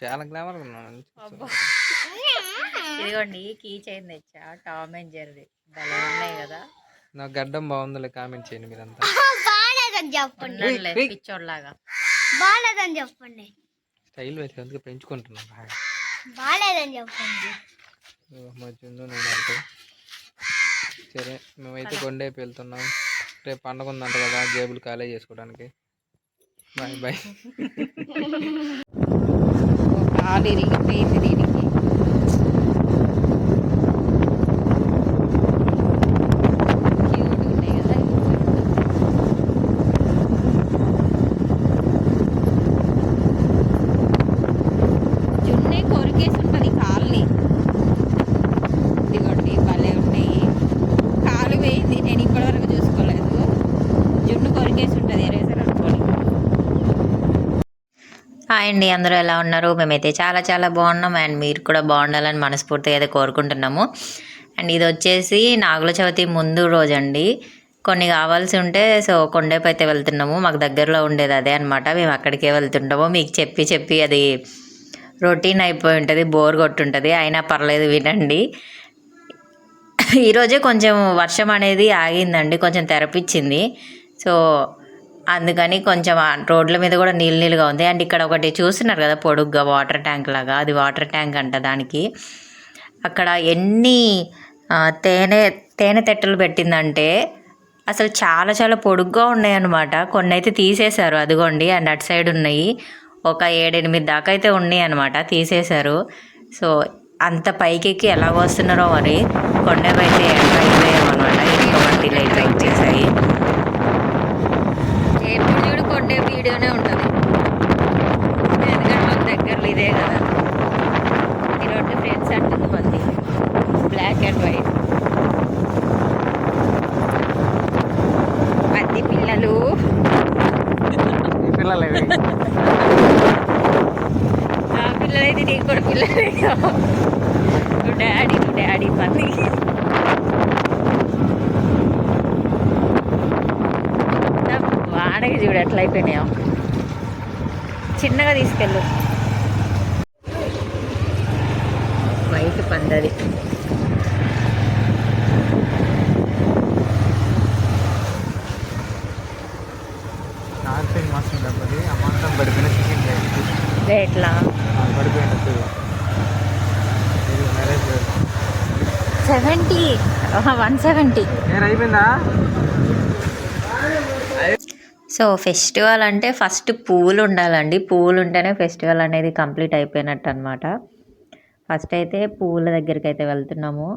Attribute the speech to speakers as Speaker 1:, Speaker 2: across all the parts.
Speaker 1: చాలా గ్లామర్ ఉన్నాను
Speaker 2: ఇదిగోండి కీ చైన్ తెచ్చా టామ్ అండ్ జెర్రీ. భలే ఉన్నాయి కదా.
Speaker 1: నా గడ్డం బాగుందిలే కామెంట్ చేయండి మీరంతా.
Speaker 3: బాగాలేదని చెప్పండి.
Speaker 1: ఏయ్.
Speaker 2: పిచ్చోడ్లాగా.
Speaker 3: బాగాలేదని చెప్పండి.
Speaker 1: స్టైల్ వేసి అందుకే పెంచుకుంటున్నాను బాగా.
Speaker 3: బాగాలేదని చెప్పండి.
Speaker 1: మధ్యలో నేను అంటే సరే మేమైతే కొండేపు వెళ్తున్నాం. రేపు పండగ ఉందంట కదా జేబులు ఖాళీ చేసుకోవడానికి. Bye bye.
Speaker 2: కాలు ఇరిగిపోయింది దీనికి Cute ఉన్నాయి కదా జున్నే కొరికేసి ఉంటుంది కాల్ని ఇదిగోండి భలే ఉన్నాయి కాలు వేయింది నేను ఇప్పటివరకు చూసుకోలేదు జున్ను కొరికేసి ఉంటుంది ఎరేసర్ అనుకోని హాయ్ అండి అందరూ ఎలా ఉన్నారు? మేమైతే చాలా చాలా బాగున్నాం అండ్ మీరు కూడా బాగుండాలని మనస్ఫూర్తిగా అయితే కోరుకుంటున్నాము. అండ్ ఇది వచ్చేసి నాగుల చవితి ముందు రోజు అండి కొన్ని కావాల్సి ఉంటే సో కొండేపు అయితే వెళ్తున్నాము. మాకు దగ్గరలో ఉండేది అదే అనమాట మేము అక్కడికే వెళ్తుంటాము. మీకు చెప్పి చెప్పి అది రొటీన్ అయిపోయి ఉంటుంది బోర్ కొట్టుంటుంది. అయినా పర్లేదు వినండి. ఈరోజే కొంచెం వర్షం అనేది ఆగిందండి కొంచెం తెరపిచ్చింది. సో అందుకని కొంచెం రోడ్ల మీద కూడా నీళ్ళు నీళ్ళుగా ఉంది. అండ్ ఇక్కడ ఒకటి చూస్తున్నారు కదా పొడుగ్గా వాటర్ ట్యాంక్ లాగా. అది వాటర్ ట్యాంక్ అంట దానికి. అక్కడ ఎన్ని తేనె తేనె తెట్టలు పెట్టిందంటే అసలు చాలా చాలా పొడుగ్గా ఉన్నాయి అనమాట కొన్ని అయితే తీసేశారు అదిగోండి అండ్ అటు సైడ్ ఉన్నాయి. ఒక ఏడెనిమిది దాకా అయితే ఉన్నాయి అనమాట తీసేశారు. సో అంత పైకెక్కి ఎలా వస్తున్నారో మరి కొండపైతే ఎంటర్ అయిపోయామన్నమాట ఇటుక మట్టిలు అయితే వచ్చేసాయి ఎప్పుడు చూడు కొండే వీడియోనే ఉంటుంది ఎందుకంటే మన ఇదే కదా ఇలాంటి ఫ్రెండ్స్ అంటుంది మంది బ్లాక్ అండ్ వైట్ పది పిల్లలు.
Speaker 1: పిల్లలు
Speaker 2: ఆ పిల్లలైతే నీకు కూడా పిల్లలే. డాడీ డాడీ మంది వాడకి చూడు ఎట్లా అయిపోయినాయో. చిన్నగా తీసుకెళ్ళు.
Speaker 1: నైట్ పండది
Speaker 2: ఎట్లా సెవెంటీ? One seventy.
Speaker 1: అయిపోయిందా
Speaker 2: సో ఫెస్టివల్ అంటే ఫస్ట్ పువ్వులు ఉండాలండి. పువ్వులు ఉంటేనే ఫెస్టివల్ అనేది కంప్లీట్ అయిపోయినట్టు అనమాట ఫస్ట్ అయితే పువ్వుల దగ్గరికి అయితే వెళ్తున్నాము.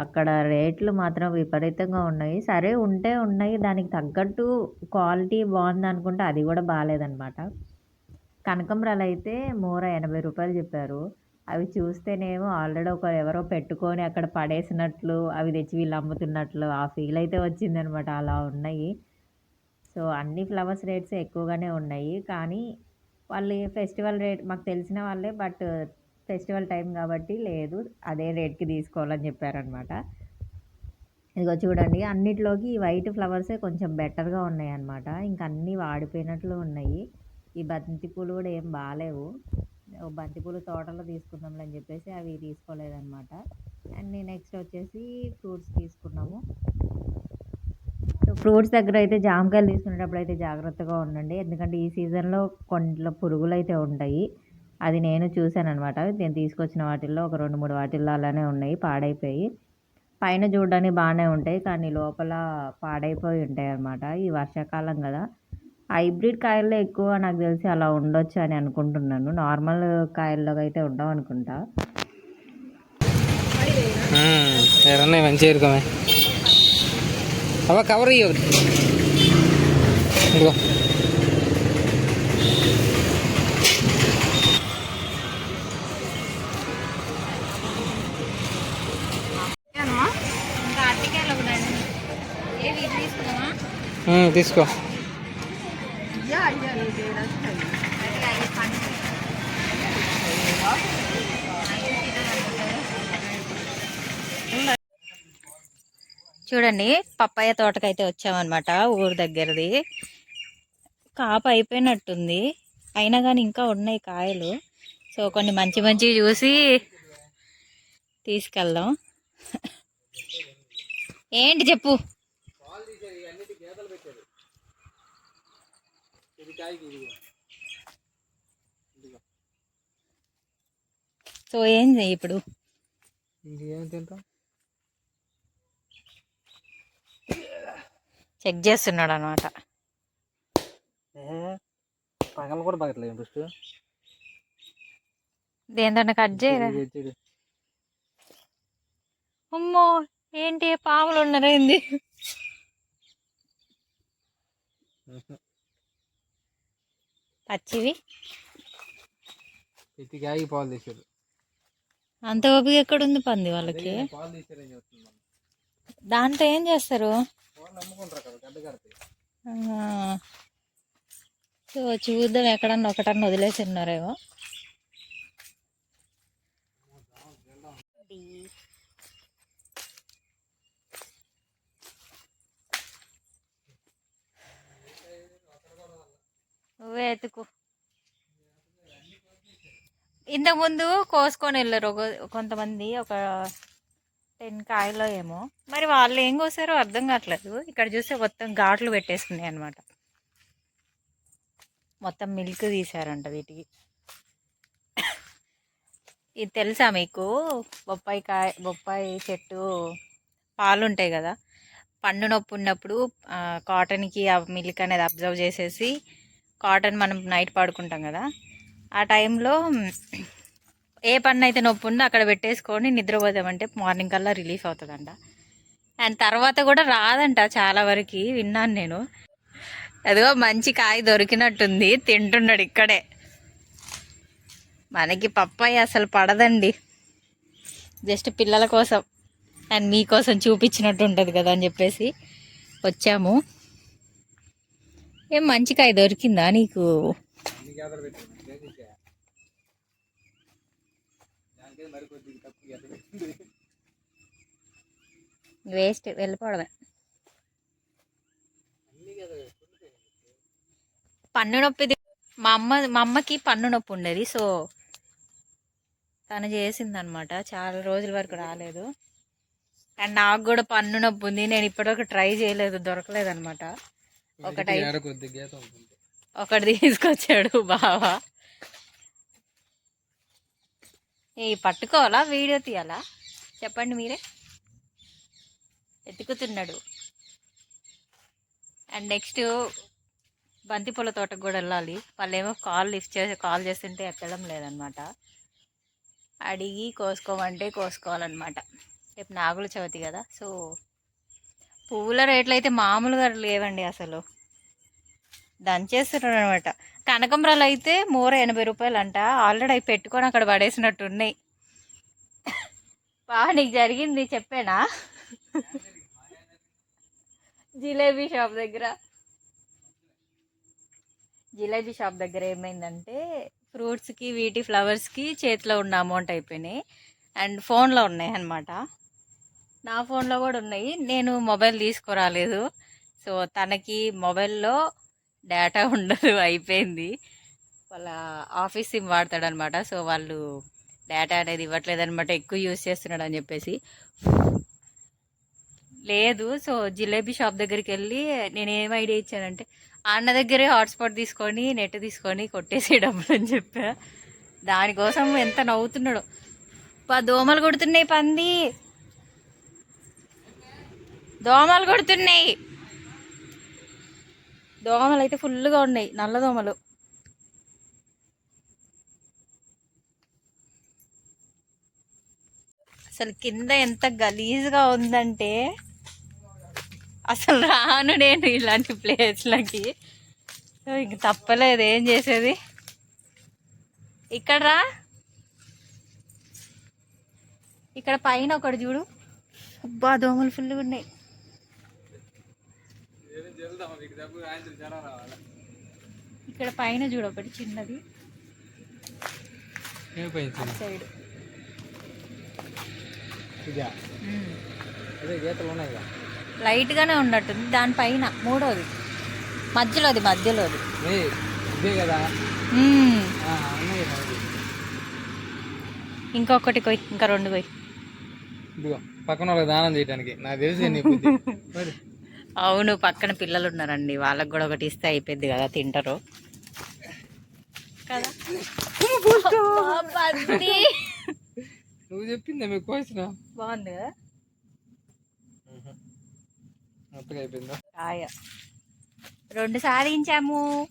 Speaker 2: అక్కడ రేట్లు మాత్రం విపరీతంగా ఉన్నాయి. సరే ఉంటే ఉన్నాయి. దానికి తగ్గట్టు క్వాలిటీ బాగుంది అనుకుంటే అది కూడా బాగాలేదనమాట కనకంబరాలు అయితే మూర ఎనభై రూపాయలు చెప్పారు. అవి చూస్తేనేమో ఆల్రెడీ ఒక ఎవరో పెట్టుకొని అక్కడ పడేసినట్లు అవి తెచ్చి వీళ్ళు అమ్ముతున్నట్లు ఆ ఫీల్ అయితే వచ్చిందనమాట అలా ఉన్నాయి. సో అన్ని ఫ్లవర్స్ రేట్స్ ఎక్కువగానే ఉన్నాయి. కానీ వాళ్ళు ఫెస్టివల్ రేట్ మాకు తెలిసిన వాళ్ళే బట్ ఫెస్టివల్ టైం కాబట్టి లేదు అదే రేట్కి తీసుకోవాలని చెప్పారనమాట. ఇదిగో చూడండి అన్నిట్లోకి ఈ వైట్ ఫ్లవర్సే కొంచెం బెటర్గా ఉన్నాయి అన్నమాట ఇంకా అన్నీ వాడిపోయినట్లు ఉన్నాయి. ఈ బంతిపూలు కూడా ఏం బాగాలేవు. బంతిపూలు తోటలో తీసుకుందాంలే అని చెప్పేసి అవి తీసుకోలేదన్నమాట. అండ్ నెక్స్ట్ వచ్చేసి ఫ్రూట్స్ తీసుకున్నాము. సో ఫ్రూట్స్ దగ్గర అయితే జామకాయలు తీసుకునేటప్పుడు అయితే జాగ్రత్తగా ఉండండి. ఎందుకంటే ఈ సీజన్లో కొంట్లో పురుగులు అయితే ఉంటాయి. అది నేను చూశాను అనమాట నేను తీసుకొచ్చిన వాటిల్లో ఒక రెండు మూడు వాటిల్లో అలానే ఉన్నాయి పాడైపోయి. పైన చూడడానికి బాగానే ఉంటాయి కానీ లోపల పాడైపోయి ఉంటాయి అన్నమాట ఈ వర్షాకాలం కదా. హైబ్రిడ్ కాయల్లో ఎక్కువ నాకు తెలిసి అలా ఉండొచ్చు అని అనుకుంటున్నాను. నార్మల్ కాయల్లో అయితే ఉండవు అనుకుంటా.
Speaker 1: మంచిగా అవ కవర్ ఇయ్యి. ఒకటి ఇదిగో. తీసుకో. చూడండి పప్పాయ తోటకైతే వచ్చామన్నమాట ఊరు దగ్గరది. కాపు అయిపోయినట్టుంది. అయినా కానీ ఇంకా ఉన్నాయి కాయలు.
Speaker 2: సో కొన్ని మంచి మంచివి చూసి తీసుకెళ్దాం. ఏంటి చెప్పు?
Speaker 1: కాయకి ఇది ఇదిగో
Speaker 2: సో ఏం చెయ్యి ఇప్పుడు?
Speaker 1: ఇంకేం తింటాం
Speaker 2: చెక్ చేస్తున్నాడు అనమాట
Speaker 1: పగల కూడా పగట్లేదు ఫస్ట్
Speaker 2: దేంతో కట్ చేయరా? అమ్మో ఏంటి? పాములు ఉన్నారేంది పచ్చివి
Speaker 1: కాయకి పాలు తీసారు
Speaker 2: అంత ఓపిక ఎక్కడుంది పంది వాళ్ళకి? దాంతో ఏం చేస్తారు. సో చూద్దాం ఎక్కడన్నా ఒకటన్నా వదిలేసి ఉన్నారేమో. నువ్వే ఎత్తుకు. ఇంతకుముందు కోసుకొని వెళ్ళారు ఒక కొంతమంది ఒక టెన్ కాయలో ఏమో. మరి వాళ్ళు ఏం కోసారో అర్థం కావట్లేదు. ఇక్కడ చూస్తే మొత్తం ఘాట్లు పెట్టేసుకున్నాయి అనమాట మొత్తం మిల్క్ తీసారంట వీటికి. ఇది తెలుసా మీకు? బొప్పాయి కాయ బొప్పాయి చెట్టు పాలు ఉంటాయి కదా? పండు నొప్పి ఉన్నప్పుడు కాటన్కి ఆ మిల్క్ అనేది అబ్జర్వ్ చేసేసి కాటన్ మనం నైట్ పాడుకుంటాం కదా ఆ టైంలో ఏ పన్ను అయితే నొప్పి ఉందో అక్కడ పెట్టేసుకొని నిద్రపోదామంటే మార్నింగ్ కల్లా రిలీఫ్ అవుతుందంట. అండ్ తర్వాత కూడా రాదంట చాలా వరకు విన్నాను నేను. అదిగో మంచి కాయ దొరికినట్టుంది తింటున్నాడు ఇక్కడే. మనకి పప్పాయి అసలు పడదండి. జస్ట్ పిల్లల కోసం అండ్ మీకోసం చూపించినట్టు ఉంటుంది కదా అని చెప్పేసి వచ్చాము ఏం మంచి కాయ దొరికిందా నీకు
Speaker 1: అన్ని గేదలు పెట్టారు దేనికే? దానికే మరి కొద్దిగా తక్కువ దొరికిందా నీకు?
Speaker 2: వేస్ట్ వెళ్ళిపోవడమే. పన్ను నొప్పిది మా అమ్మ మా అమ్మకి పన్ను నొప్పి ఉండేది సో తను చేసిందనమాట చాలా రోజుల వరకు రాలేదు. అండ్ నాకు కూడా పన్ను నొప్పి ఉంది నేను ఇప్పటివరకు ట్రై చేయలేదు దొరకలేదు అనమాట ఒకటై ఒకటి తీసుకొచ్చాడు బావా. ఈ పట్టుకోవాలా? వీడియో తీయాలా? చెప్పండి మీరే. ఎత్తుకుతున్నాడు. అండ్ నెక్స్ట్ బంతిపూల తోటకు కూడా వెళ్ళాలి. వాళ్ళు ఏమో కాల్ లిఫ్ట్ చేసి కాల్ చేస్తుంటే ఎత్తడం లేదనమాట. అడిగి కోసుకోమంటే కోసుకోవాలన్నమాట. రేపు నాగుల చవితి కదా సో పువ్వుల రేట్లు అయితే మామూలుగా లేవండి అసలు. దంచేస్తున్నారు అనమాట కనకంబరాలు అయితే మూర ఎనభై రూపాయలు అంట ఆల్రెడీ అవి పెట్టుకొని అక్కడ పడేసినట్టు ఉన్నాయి. బా నీకు జరిగింది చెప్పానా? జిలేబీ షాప్ దగ్గర. జిలేబీ షాప్ దగ్గర ఏమైందంటే ఫ్రూట్స్కి వీటి ఫ్లవర్స్కి చేతిలో ఉన్న అమౌంట్ అయిపోయినాయి. అండ్ ఫోన్లో ఉన్నాయి అన్నమాట. నా ఫోన్లో కూడా ఉన్నాయి. నేను మొబైల్ తీసుకురాలేదు. సో తనకి మొబైల్లో డేటా ఉండదు అయిపోయింది. వాళ్ళ ఆఫీస్ సిమ్ వాడతాడనమాట. సో వాళ్ళు డేటా అనేది ఇవ్వట్లేదు అనమాట ఎక్కువ యూస్ చేస్తున్నాడు అని చెప్పేసి. లేదు. సో జిలేబీ షాప్ దగ్గరికి వెళ్ళి నేను ఏం ఐడియా ఇచ్చానంటే అన్న దగ్గరే హాట్స్పాట్ తీసుకొని నెట్ తీసుకొని కొట్టేసి డబ్బులు అని చెప్పా. దానికోసం ఎంత నవ్వుతున్నాడు. పా దోమలు కొడుతున్నాయి పంది. దోమలు కొడుతున్నాయి. దోమలు అయితే ఫుల్గా ఉన్నాయి నల్ల దోమలు. అసలు కింద ఎంత గలీజ్గా ఉందంటే అసలు రాను నేను ఇలాంటి ప్లేస్లకి సో ఇంక తప్పలేదు ఏం చేసేది? ఇక్కడ రా. ఇక్కడ పైన ఒకటి చూడు. అబ్బా దోమలు ఫుల్గా ఉన్నాయి. ఇక్కడ పైన చూడు ఒకటి చిన్నది. సైడ్.
Speaker 1: కదా.
Speaker 2: లైట్గానే ఉన్నట్టుంది దానిపైన మూడోది. మధ్యలోది మధ్యలోది. ఇంకొకటి కొయ్ ఇంకా రెండు కొయ్.
Speaker 1: ఇదిగో పక్కన దానం చేయడానికి నాకు తెలిసి
Speaker 2: అవును పక్కన పిల్లలు ఉన్నారండి వాళ్ళకి కూడా ఒకటి ఇస్తే అయిపోద్ది కదా తింటారు. కదా?
Speaker 1: నువ్వు చెప్పిందే మీకు కోసిన?
Speaker 2: బాగుంది కదా?
Speaker 1: మొత్తగా అయిపోయిందా?
Speaker 2: కాయ. రెండు సాధించాము.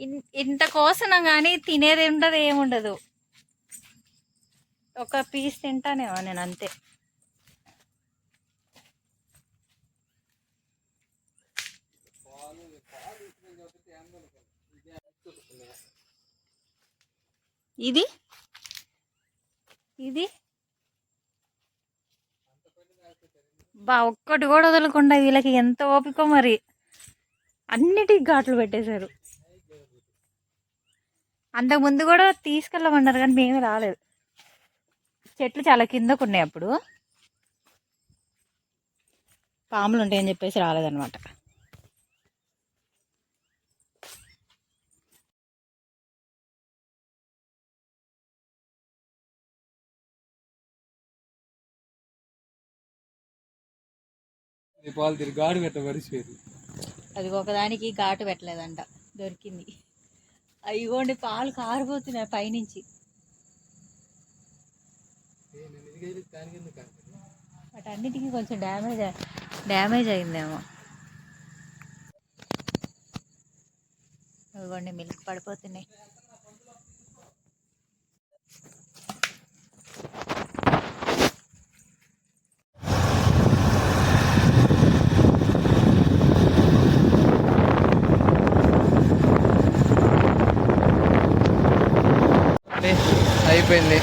Speaker 2: ఇన్- ఇంత కోసనం కానీ తినేది ఉండదు ఏముండదు. ఒక పీస్ తింటానేమో నేను అంతే. ఇది? ఇది? బా ఒక్కటి కూడా వదలకుండా వీళ్ళకి ఎంత ఓపిక మరి? అన్నిటికి ఘాట్లు పెట్టేశారు. అంతకు ముందు కూడా తీసుకెళ్ళమన్నారు కానీ మేమే రాలేదు. చెట్లు చాలా కిందకు ఉన్నాయి అప్పుడు. పాములు ఉంటాయని చెప్పేసి రాలేదన్నమాట.
Speaker 1: పాలు తిరిగి గాడు
Speaker 2: అది ఒకదానికి ఘాటు పెట్టలేదంట దొరికింది. అయ్యోండి పాలు కారిపోతున్నాయి పైనుంచి. వాటన్నిటికీ కొంచెం డ్యామేజ్ డ్యామేజ్ అయిందేమో. ఇదిగోండి మిల్క్ పడిపోతున్నాయి
Speaker 1: అంటే అయిపోయింది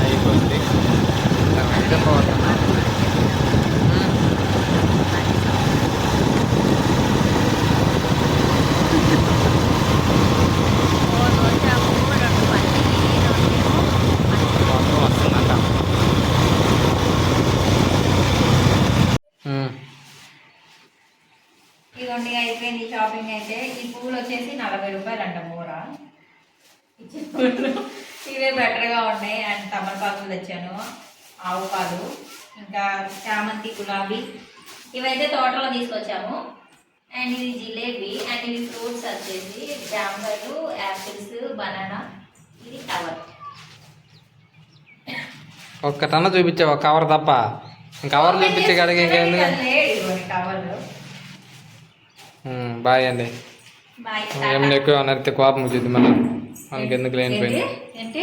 Speaker 1: అయిపోయింది ఇంకా ఐటమ్ పోతున్నా మొత్తం వస్తుందంట ఉమ్.
Speaker 2: ఇదిగోండి అయిపోయింది షాపింగ్ అయితే ఈ పూలు వచ్చేసి నలభై రూపాయలు అంట మూర ఇవే బెటర్గా ఉన్నాయి. అండ్ తమలపాకులు తెచ్చాను. ఆవు పాలు ఇంకా చామంతి గులాబీ. ఇవైతే తోటలో తీసుకొచ్చాము. అండ్ ఇది జిలేబీ. అండ్ ఇవి ఫ్రూట్స్ వచ్చేసి జాంబలు యాపిల్స్ బనానా. ఇది కవర్.
Speaker 1: ఒక్క టన్న చూపించావు? కవర్ తప్ప. కవర్ చూపించే ఇంకేందుకు
Speaker 2: కవర్లు.
Speaker 1: బాయ్ అండి.
Speaker 2: బాయ్.
Speaker 1: ఏమైనా ఎక్కువ నరితే కోపం వచ్చింది మళ్ళీ. మనకి ఎందుకు లేనిపోయింది
Speaker 2: ఏంటి?